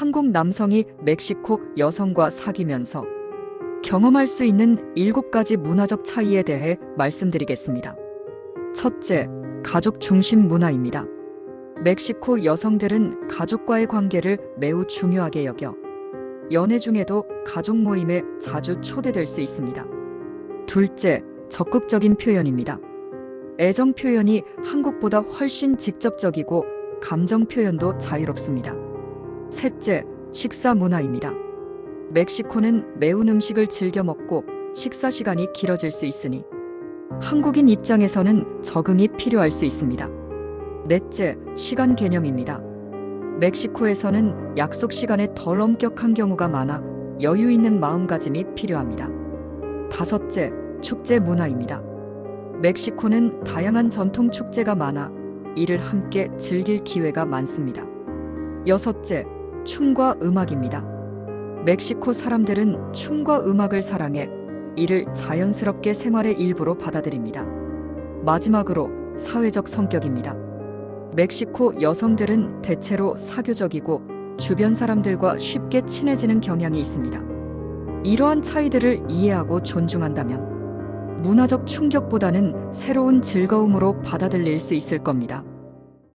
한국 남성이 멕시코 여성과 사귀면서 경험할 수 있는 일곱 가지 문화적 차이에 대해 말씀드리겠습니다. 첫째, 가족 중심 문화입니다. 멕시코 여성들은 가족과의 관계를 매우 중요하게 여겨 연애 중에도 가족 모임에 자주 초대될 수 있습니다. 둘째, 적극적인 표현입니다. 애정 표현이 한국보다 훨씬 직접적이고 감정 표현도 자유롭습니다. 셋째, 식사 문화입니다. 멕시코는 매운 음식을 즐겨 먹고 식사 시간이 길어질 수 있으니 한국인 입장에서는 적응이 필요할 수 있습니다. 넷째, 시간 개념입니다. 멕시코에서는 약속 시간에 덜 엄격한 경우가 많아 여유 있는 마음가짐이 필요합니다. 다섯째, 축제 문화입니다. 멕시코는 다양한 전통 축제가 많아 이를 함께 즐길 기회가 많습니다. 여섯째, 춤과 음악입니다. 멕시코 사람들은 춤과 음악을 사랑해 이를 자연스럽게 생활의 일부로 받아들입니다. 마지막으로 사회적 성격입니다. 멕시코 여성들은 대체로 사교적이고 주변 사람들과 쉽게 친해지는 경향이 있습니다. 이러한 차이들을 이해하고 존중한다면 문화적 충격보다는 새로운 즐거움으로 받아들일 수 있을 겁니다.